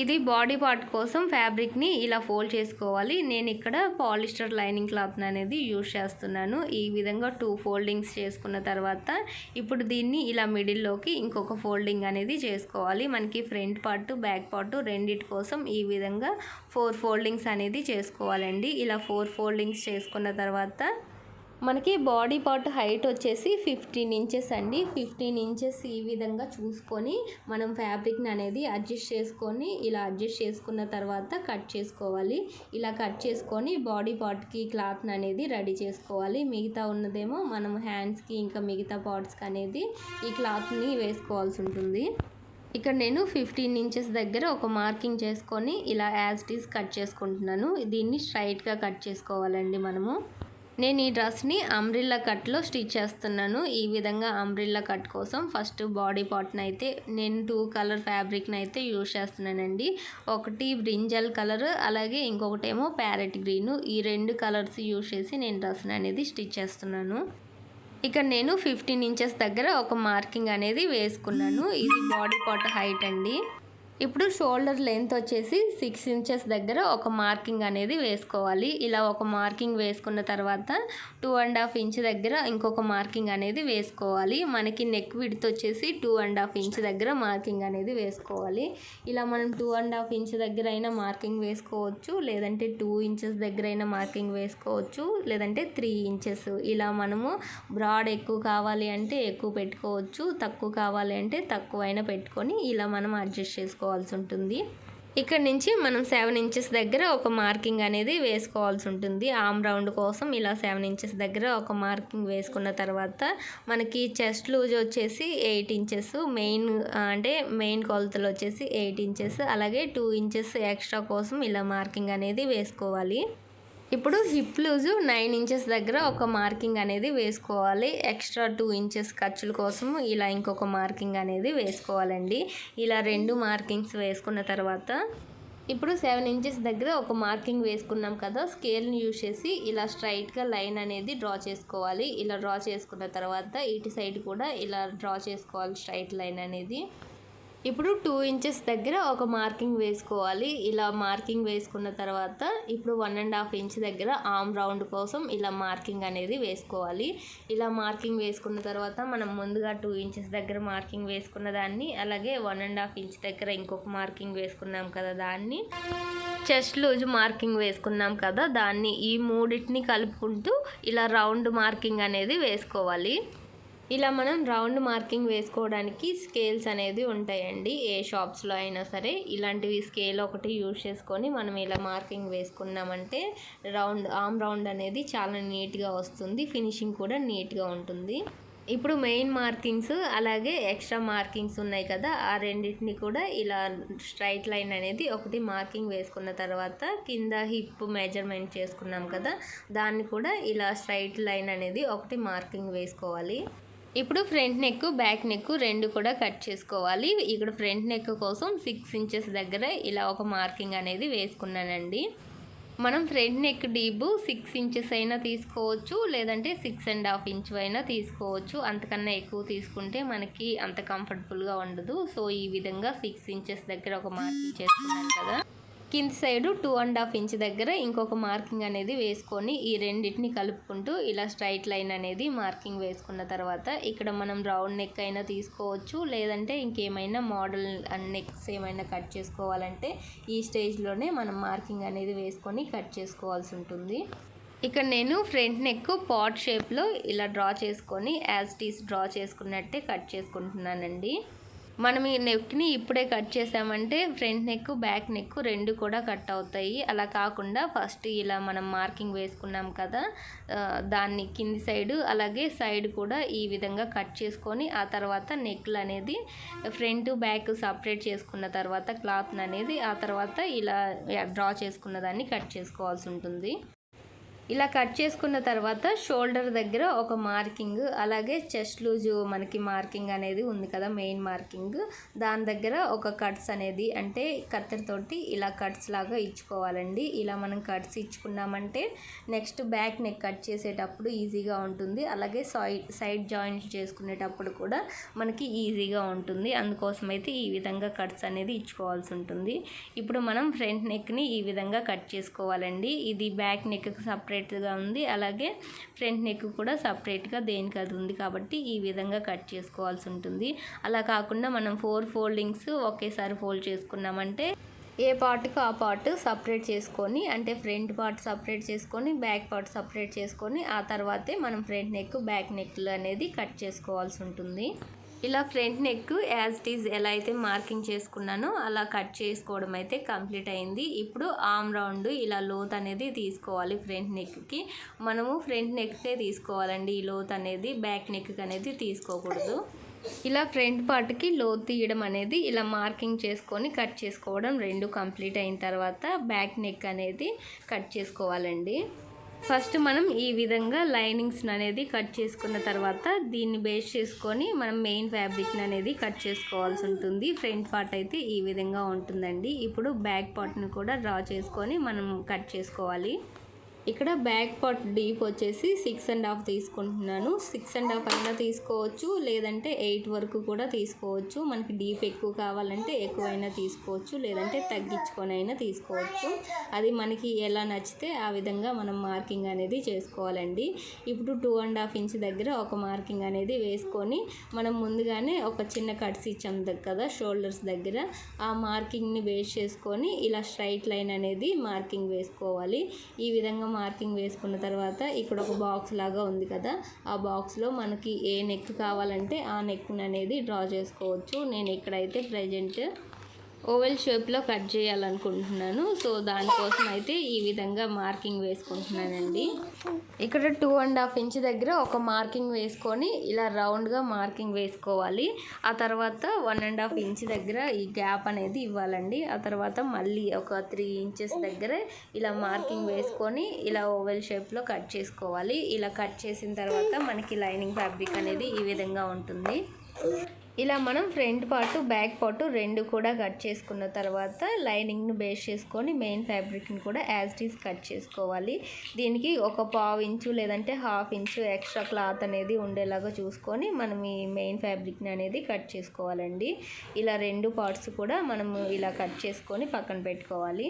ఇది body part కోసం ఫ్యాబ్రిక్ని ఇలా ఫోల్డ్ చేసుకోవాలి. నేను ఇక్కడ పాలిస్టర్ లైనింగ్ క్లాత్ అనేది యూజ్ చేస్తున్నాను. ఈ విధంగా టూ ఫోల్డింగ్స్ చేసుకున్న తర్వాత ఇప్పుడు దీన్ని ఇలా మిడిల్లోకి ఇంకొక ఫోల్డింగ్ అనేది చేసుకోవాలి. మనకి ఫ్రంట్ పార్ట్ బ్యాక్ పార్ట్ రెండిటి కోసం ఈ విధంగా ఫోర్ ఫోల్డింగ్స్ అనేది చేసుకోవాలండి. ఇలా ఫోర్ ఫోల్డింగ్స్ చేసుకున్న తర్వాత మనకి బాడీ పార్ట్ హైట్ వచ్చేసి ఫిఫ్టీన్ ఇంచెస్ అండి. ఫిఫ్టీన్ ఇంచెస్ ఈ విధంగా చూసుకొని మనం ఫ్యాబ్రిక్ని అనేది అడ్జస్ట్ చేసుకొని ఇలా అడ్జస్ట్ చేసుకున్న తర్వాత కట్ చేసుకోవాలి. ఇలా కట్ చేసుకొని బాడీ పార్ట్కి క్లాత్ని అనేది రెడీ చేసుకోవాలి. మిగతా ఉన్నదేమో మనం హ్యాండ్స్కి ఇంకా మిగతా పార్ట్స్కి అనేది ఈ క్లాత్ని వేసుకోవాల్సి ఉంటుంది. ఇక్కడ నేను ఫిఫ్టీన్ ఇంచెస్ దగ్గర ఒక మార్కింగ్ చేసుకొని ఇలా యాజ్ ఇట్ ఈస్ కట్ చేసుకుంటున్నాను. దీన్ని స్ట్రైట్గా కట్ చేసుకోవాలండి మనము. నేను ఈ డ్రెస్ని అంబ్రిల్లా కట్లో స్టిచ్ చేస్తున్నాను. ఈ విధంగా అంబ్రిల్లా కట్ కోసం ఫస్ట్ బాడీ పార్ట్ని అయితే నేను టూ కలర్ ఫ్యాబ్రిక్ని అయితే యూజ్ చేస్తున్నానండి. ఒకటి బ్రింజల్ కలర్ అలాగే ఇంకొకటి ఏమో ప్యారెట్ గ్రీన్. ఈ రెండు కలర్స్ యూజ్ చేసి నేను డ్రెస్ని అనేది స్టిచ్ చేస్తున్నాను. ఇక నేను ఫిఫ్టీన్ ఇంచెస్ దగ్గర ఒక మార్కింగ్ అనేది వేసుకున్నాను. ఇది బాడీ పార్ట్ హైట్ అండి. ఇప్పుడు షోల్డర్ లెంత్ వచ్చేసి సిక్స్ ఇంచెస్ దగ్గర ఒక మార్కింగ్ అనేది వేసుకోవాలి. ఇలా ఒక మార్కింగ్ వేసుకున్న తర్వాత టూ అండ్ హాఫ్ ఇంచ్ దగ్గర ఇంకొక మార్కింగ్ అనేది వేసుకోవాలి. మనకి నెక్ విడ్త్ వచ్చేసి టూ అండ్ హాఫ్ ఇంచ్ దగ్గర మార్కింగ్ అనేది వేసుకోవాలి. ఇలా మనం టూ అండ్ హాఫ్ ఇంచ్ దగ్గర అయినా మార్కింగ్ వేసుకోవచ్చు. లేదంటే టూ ఇంచెస్ దగ్గర అయినా మార్కింగ్ వేసుకోవచ్చు. లేదంటే త్రీ ఇంచెస్. ఇలా మనము బ్రాడ్ ఎక్కువ కావాలి అంటే ఎక్కువ పెట్టుకోవచ్చు. తక్కువ కావాలి అంటే తక్కువ అయినా పెట్టుకొని ఇలా మనం అడ్జస్ట్ చేసుకోవాలి. వేసుకోవాల్సి ఉంటుంది. ఇక్కడ నుంచి మనం సెవెన్ ఇంచెస్ దగ్గర ఒక మార్కింగ్ అనేది వేసుకోవాల్సి ఉంటుంది. ఆమ్ రౌండ్ కోసం ఇలా సెవెన్ ఇంచెస్ దగ్గర ఒక మార్కింగ్ వేసుకున్న తర్వాత మనకి చెస్ట్ లూజ్ వచ్చేసి ఎయిట్ ఇంచెస్ మెయిన్ అంటే మెయిన్ కొలతలు వచ్చేసి ఎయిట్ ఇంచెస్ అలాగే టూ ఇంచెస్ ఎక్స్ట్రా కోసం ఇలా మార్కింగ్ అనేది వేసుకోవాలి. ఇప్పుడు హిప్ లూజు నైన్ ఇంచెస్ దగ్గర ఒక మార్కింగ్ అనేది వేసుకోవాలి. ఎక్స్ట్రా టూ ఇంచెస్ ఖర్చుల కోసం ఇలా ఇంకొక మార్కింగ్ అనేది వేసుకోవాలండి. ఇలా రెండు మార్కింగ్స్ వేసుకున్న తర్వాత ఇప్పుడు సెవెన్ ఇంచెస్ దగ్గర ఒక మార్కింగ్ వేసుకున్నాం కదా స్కేల్ని యూజ్ చేసి ఇలా స్ట్రైట్గా లైన్ అనేది డ్రా చేసుకోవాలి. ఇలా డ్రా చేసుకున్న తర్వాత ఇటు సైడ్ కూడా ఇలా డ్రా చేసుకోవాలి స్ట్రైట్ లైన్ అనేది. ఇప్పుడు టూ ఇంచెస్ దగ్గర ఒక మార్కింగ్ వేసుకోవాలి. ఇలా మార్కింగ్ వేసుకున్న తర్వాత ఇప్పుడు వన్ అండ్ హాఫ్ ఇంచ్ దగ్గర ఆమ్ రౌండ్ కోసం ఇలా మార్కింగ్ అనేది వేసుకోవాలి. ఇలా మార్కింగ్ వేసుకున్న తర్వాత మనం ముందుగా టూ ఇంచెస్ దగ్గర మార్కింగ్ వేసుకున్న దాన్ని అలాగే వన్ అండ్ హాఫ్ ఇంచ్ దగ్గర ఇంకొక మార్కింగ్ వేసుకున్నాం కదా దాన్ని. చెస్ట్ లూజ్ మార్కింగ్ వేసుకున్నాం కదా దాన్ని. ఈ మూడింటిని కలుపుకుంటూ ఇలా రౌండ్ మార్కింగ్ అనేది వేసుకోవాలి. ఇలా మనం రౌండ్ మార్కింగ్ వేసుకోవడానికి స్కేల్స్ అనేది ఉంటాయండి. ఏ షాప్స్లో అయినా సరే ఇలాంటివి స్కేల్ ఒకటి యూజ్ చేసుకొని మనం ఇలా మార్కింగ్ వేసుకున్నామంటే రౌండ్ ఆమ్ రౌండ్ అనేది చాలా నీట్గా వస్తుంది. ఫినిషింగ్ కూడా నీట్గా ఉంటుంది. ఇప్పుడు మెయిన్ మార్కింగ్స్ అలాగే ఎక్స్ట్రా మార్కింగ్స్ ఉన్నాయి కదా ఆ రెండింటిని కూడా ఇలా స్ట్రైట్ లైన్ అనేది ఒకటి మార్కింగ్ వేసుకున్న తర్వాత కింద హిప్ మెజర్మెంట్ చేసుకున్నాం కదా దాన్ని కూడా ఇలా స్ట్రైట్ లైన్ అనేది ఒకటి మార్కింగ్ వేసుకోవాలి. ఇప్పుడు ఫ్రంట్ నెక్ బ్యాక్ నెక్ రెండు కూడా కట్ చేసుకోవాలి. ఇక్కడ ఫ్రంట్ నెక్ కోసం సిక్స్ ఇంచెస్ దగ్గర ఇలా ఒక మార్కింగ్ అనేది వేసుకున్నానండి. మనం front neck deep six inches అయినా తీసుకోవచ్చు లేదంటే సిక్స్ అండ్ హాఫ్ ఇంచ్ అయినా తీసుకోవచ్చు. అంతకన్నా ఎక్కువ తీసుకుంటే మనకి అంత కంఫర్టబుల్గా ఉండదు. సో ఈ విధంగా సిక్స్ ఇంచెస్ దగ్గర ఒక మార్కింగ్ చేసుకున్నాను కదా. కింద side two and half inch దగ్గర ఇంకొక మార్కింగ్ అనేది వేసుకొని ఈ రెండింటిని కలుపుకుంటూ ఇలా స్ట్రైట్ లైన్ అనేది మార్కింగ్ వేసుకున్న తర్వాత ఇక్కడ మనం రౌండ్ నెక్ అయినా తీసుకోవచ్చు లేదంటే ఇంకేమైనా మోడల్ నెక్స్ ఏమైనా కట్ చేసుకోవాలంటే ఈ స్టేజ్లోనే మనం మార్కింగ్ అనేది వేసుకొని కట్ చేసుకోవాల్సి ఉంటుంది. ఇక్కడ నేను ఫ్రంట్ నెక్ పాట్ షేప్లో ఇలా డ్రా చేసుకొని యాజ్ టీస్ డ్రా చేసుకున్నట్టే కట్ చేసుకుంటున్నానండి. మనం ఈ నెక్ని ఇప్పుడే కట్ చేసామంటే ఫ్రంట్ నెక్ బ్యాక్ నెక్ రెండు కూడా కట్ అవుతాయి. అలా కాకుండా ఫస్ట్ ఇలా మనం మార్కింగ్ వేసుకున్నాం కదా దాన్ని కింది సైడ్ అలాగే సైడ్ కూడా ఈ విధంగా కట్ చేసుకొని ఆ తర్వాత నెక్లు అనేది ఫ్రంట్ బ్యాక్ సపరేట్ చేసుకున్న తర్వాత క్లాత్ అనేది ఆ తర్వాత ఇలా డ్రా చేసుకున్న దాన్ని కట్ చేసుకోవాల్సి ఉంటుంది. ఇలా కట్ చేసుకున్న తర్వాత షోల్డర్ దగ్గర ఒక మార్కింగ్ అలాగే చెస్ట్ లూజు మనకి మార్కింగ్ అనేది ఉంది కదా మెయిన్ మార్కింగ్. దాని దగ్గర ఒక కట్స్ అనేది అంటే కత్తెరతోటి ఇలా కట్స్ లాగా ఇచ్చుకోవాలండి. ఇలా మనం కట్స్ ఇచ్చుకున్నామంటే నెక్స్ట్ బ్యాక్ నెక్ కట్ చేసేటప్పుడు ఈజీగా ఉంటుంది. అలాగే సైడ్ సైడ్ జాయింట్స్ చేసుకునేటప్పుడు కూడా మనకి ఈజీగా ఉంటుంది. అందుకోసం అయితే ఈ విధంగా కట్స్ అనేది ఇచ్చుకోవాల్సి ఉంటుంది. ఇప్పుడు మనం ఫ్రంట్ నెక్ని ఈ విధంగా కట్ చేసుకోవాలండి. ఇది బ్యాక్ నెక్ సపరేట్గా ఉంది. అలాగే ఫ్రంట్ నెక్ కూడా సపరేట్గా దేనికి అది ఉంది కాబట్టి ఈ విధంగా కట్ చేసుకోవాల్సి ఉంటుంది. అలా కాకుండా మనం ఫోర్ ఫోల్డింగ్స్ ఒకేసారి ఫోల్డ్ చేసుకున్నామంటే ఏ పార్ట్కు ఆ పార్ట్ సపరేట్ చేసుకొని అంటే ఫ్రంట్ పార్ట్ సపరేట్ చేసుకొని బ్యాక్ పార్ట్ సపరేట్ చేసుకొని ఆ తర్వాతే మనం ఫ్రంట్ నెక్ బ్యాక్ నెక్లు అనేది కట్ చేసుకోవాల్సి ఉంటుంది. ఇలా front neck as it is ఎలా అయితే మార్కింగ్ చేసుకున్నానో అలా కట్ చేసుకోవడం అయితే కంప్లీట్ అయింది. ఇప్పుడు ఆమ్ రౌండ్ ఇలా లోత్ అనేది తీసుకోవాలి ఫ్రంట్ నెక్కి. మనము ఫ్రంట్ నెక్కే తీసుకోవాలండి. ఈ లోత్ అనేది బ్యాక్ నెక్ అనేది తీసుకోకూడదు. ఇలా ఫ్రంట్ పార్ట్కి లోత్ తీయడం అనేది ఇలా మార్కింగ్ చేసుకొని కట్ చేసుకోవడం రెండు కంప్లీట్ అయిన తర్వాత బ్యాక్ నెక్ అనేది కట్ చేసుకోవాలండి. ఫస్ట్ మనం ఈ విధంగా లైనింగ్స్ని అనేది కట్ చేసుకున్న తర్వాత దీన్ని బేస్ చేసుకొని మనం మెయిన్ ఫ్యాబ్రిక్ని అనేది కట్ చేసుకోవాల్సి ఉంటుంది. ఫ్రంట్ పార్ట్ అయితే ఈ విధంగా ఉంటుందండి. ఇప్పుడు బ్యాక్ పార్ట్ని కూడా డ్రా చేసుకొని మనం కట్ చేసుకోవాలి. ఇక్కడ బ్యాక్ పార్ట్ డీప్ వచ్చేసి సిక్స్ అండ్ హాఫ్ తీసుకుంటున్నాను. సిక్స్ అండ్ హాఫ్ అయినా తీసుకోవచ్చు లేదంటే ఎయిట్ వరకు కూడా తీసుకోవచ్చు. మనకి డీప్ ఎక్కువ కావాలంటే ఎక్కువైనా తీసుకోవచ్చు లేదంటే తగ్గించుకొని అయినా తీసుకోవచ్చు. అది మనకి ఎలా నచ్చితే ఆ విధంగా మనం మార్కింగ్ అనేది చేసుకోవాలండి. ఇప్పుడు టూ అండ్ హాఫ్ ఇంచ్ దగ్గర ఒక మార్కింగ్ అనేది వేసుకొని మనం ముందుగానే ఒక చిన్న కట్స్ ఇచ్చాం కదా షోల్డర్స్ దగ్గర. ఆ మార్కింగ్ని బేస్ చేసుకొని ఇలా స్ట్రైట్ లైన్ అనేది మార్కింగ్ వేసుకోవాలి. ఈ విధంగా మార్కింగ్ వేసుకున్న తర్వాత ఇక్కడ ఒక బాక్స్ లాగా ఉంది కదా. ఆ బాక్స్లో మనకి ఏ నెక్ కావాలంటే ఆ నెక్ అనేది డ్రా చేసుకోవచ్చు. నేను ఇక్కడైతే ప్రజెంట్ ఓవెల్ షేప్లో కట్ చేయాలనుకుంటున్నాను. సో దానికోసం అయితే ఈ విధంగా మార్కింగ్ వేసుకుంటున్నానండి. ఇక్కడ టూ అండ్ హాఫ్ ఇంచ్ దగ్గర ఒక మార్కింగ్ వేసుకొని ఇలా రౌండ్గా మార్కింగ్ వేసుకోవాలి. ఆ తర్వాత వన్ అండ్ హాఫ్ ఇంచ్ దగ్గర ఈ గ్యాప్ అనేది ఇవ్వాలండి. ఆ తర్వాత మళ్ళీ ఒక త్రీ ఇంచెస్ దగ్గర ఇలా మార్కింగ్ వేసుకొని ఇలా ఓవెల్ షేప్లో కట్ చేసుకోవాలి. ఇలా కట్ చేసిన తర్వాత మనకి లైనింగ్ ఫ్యాబ్రిక్ అనేది ఈ విధంగా ఉంటుంది. ఇలా మనం ఫ్రంట్ పార్ట్ బ్యాక్ పార్ట్ రెండు కూడా కట్ చేసుకున్న తర్వాత లైనింగ్ను బేస్ చేసుకొని మెయిన్ ఫ్యాబ్రిక్ని కూడా యాజ్ ఇట్ ఈస్ కట్ చేసుకోవాలి. దీనికి ఒక పావు ఇంచు లేదంటే హాఫ్ ఇంచు ఎక్స్ట్రా క్లాత్ అనేది ఉండేలాగా చూసుకొని మనం ఈ మెయిన్ ఫ్యాబ్రిక్ని అనేది కట్ చేసుకోవాలండి. ఇలా రెండు పార్ట్స్ కూడా మనము ఇలా కట్ చేసుకొని పక్కన పెట్టుకోవాలి.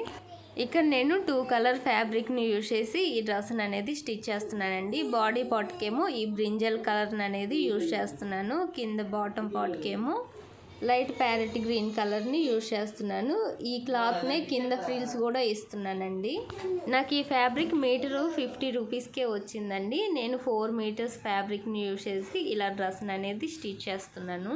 ఇక్కడ నేను టూ కలర్ ఫ్యాబ్రిక్ని యూజ్ చేసి ఈ డ్రెస్ని అనేది స్టిచ్ చేస్తున్నానండి. బాడీ పార్ట్కేమో ఈ బ్రింజల్ కలర్ అనేది యూజ్ చేస్తున్నాను. కింద బాటమ్ పార్ట్కేమో లైట్ ప్యారెట్ గ్రీన్ కలర్ని యూజ్ చేస్తున్నాను. ఈ క్లాత్నే కింద ఫ్రిల్స్ కూడా ఇస్తున్నానండి. నాకు ఈ ఫ్యాబ్రిక్ మీటరు ఫిఫ్టీ రూపీస్కే వచ్చిందండి. నేను ఫోర్ మీటర్స్ ఫ్యాబ్రిక్ని యూజ్ చేసి ఇలా డ్రెస్ అనేది స్టిచ్ చేస్తున్నాను.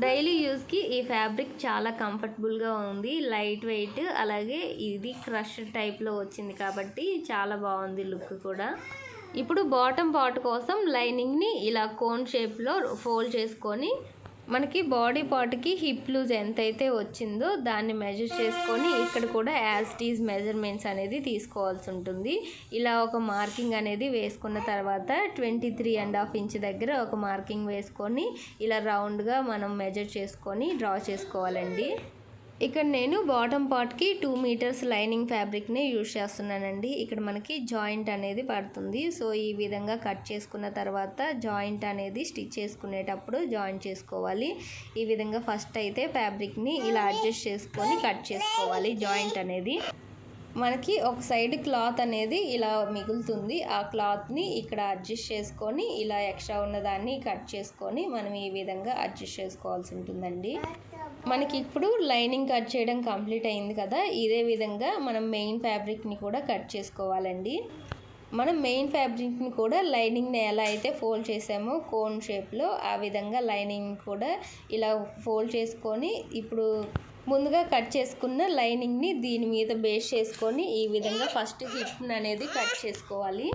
డైలీ యూస్కి ఈ ఫ్యాబ్రిక్ చాలా కంఫర్టబుల్గా ఉంది. లైట్ వెయిట్ అలాగే ఇది క్రష్ టైప్లో వచ్చింది కాబట్టి చాలా బాగుంది లుక్ కూడా. ఇప్పుడు బాటమ్ పార్ట్ కోసం లైనింగ్ని ఇలా కోన్ షేప్లో ఫోల్డ్ చేసుకొని మనకి బాడీ పార్ట్కి హిప్ లూజ్ ఎంతైతే వచ్చిందో దాన్ని మెజర్ చేసుకొని ఇక్కడ కూడా యాజ్ టీజ్ మెజర్మెంట్స్ అనేది తీసుకోవాల్సి ఉంటుంది. ఇలా ఒక మార్కింగ్ అనేది వేసుకున్న తర్వాత twenty three and half inch దగ్గర ఒక మార్కింగ్ వేసుకొని ఇలా రౌండ్గా మనం మెజర్ చేసుకొని డ్రా చేసుకోవాలండి. ఇక్కడ నేను బాటమ్ పార్ట్కి టూ మీటర్స్ లైనింగ్ ఫ్యాబ్రిక్ని యూజ్ చేస్తున్నానండి. ఇక్కడ మనకి జాయింట్ అనేది పడుతుంది. సో ఈ విధంగా కట్ చేసుకున్న తర్వాత జాయింట్ అనేది స్టిచ్ చేసుకునేటప్పుడు జాయింట్ చేసుకోవాలి. ఈ విధంగా ఫస్ట్ అయితే ఫ్యాబ్రిక్ని ఇలా అడ్జస్ట్ చేసుకొని కట్ చేసుకోవాలి జాయింట్ అనేది. మనకి ఒక సైడ్ క్లాత్ అనేది ఇలా మిగులుతుంది. ఆ క్లాత్ని ఇక్కడ అడ్జస్ట్ చేసుకొని ఇలా ఎక్స్ట్రా ఉన్నదాన్ని కట్ చేసుకొని మనం ఈ విధంగా అడ్జస్ట్ చేసుకోవాల్సి ఉంటుందండి. మనకి ఇప్పుడు లైనింగ్ కట్ చేయడం కంప్లీట్ అయింది కదా ఇదే విధంగా మనం మెయిన్ ఫ్యాబ్రిక్ని కూడా కట్ చేసుకోవాలండి. మనం మెయిన్ ఫ్యాబ్రిక్ని కూడా లైనింగ్ని ఎలా అయితే ఫోల్డ్ చేసామో కోన్ షేప్లో ఆ విధంగా లైనింగ్ కూడా ఇలా ఫోల్డ్ చేసుకొని ఇప్పుడు ముందుగా కట్ చేసుకున్న లైనింగ్ని దీని మీద బేస్ చేసుకొని ఈ విధంగా ఫస్ట్ హిప్ అనేది కట్ చేసుకోవాలి.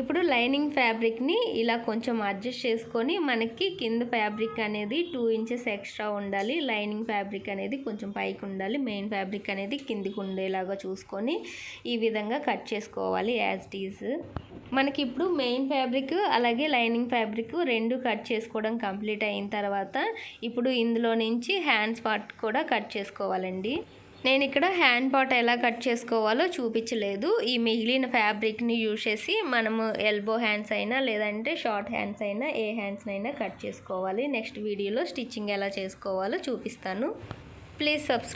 ఇప్పుడు లైనింగ్ ఫ్యాబ్రిక్ని ఇలా కొంచెం అడ్జస్ట్ చేసుకొని మనకి కింద ఫ్యాబ్రిక్ అనేది టూ ఇంచెస్ ఎక్స్ట్రా ఉండాలి. లైనింగ్ ఫ్యాబ్రిక్ అనేది కొంచెం పైకి ఉండాలి. మెయిన్ ఫ్యాబ్రిక్ అనేది కిందికి ఉండేలాగా చూసుకొని ఈ విధంగా కట్ చేసుకోవాలి యాజ్ టీజ్ మనకి ఇప్పుడు మెయిన్ ఫ్యాబ్రిక్ అలాగే లైనింగ్ ఫ్యాబ్రిక్ రెండు కట్ చేసుకోవడం కంప్లీట్ అయిన తర్వాత ఇప్పుడు ఇందులో నుంచి హ్యాండ్స్ పార్ట్ కూడా కట్ చేసుకోవాలండి. నేను ఇక్కడ హ్యాండ్ పాట్ ఎలా కట్ చేసుకోవాలో చూపించలేదు. ఈ మిగిలిన ఫ్యాబ్రిక్ని యూజ్ చేసి మనము ఎల్బో హ్యాండ్స్ అయినా లేదంటే షార్ట్ హ్యాండ్స్ అయినా ఏ హ్యాండ్స్నైనా కట్ చేసుకోవాలి. నెక్స్ట్ వీడియోలో స్టిచ్చింగ్ ఎలా చేసుకోవాలో చూపిస్తాను. Please subscribe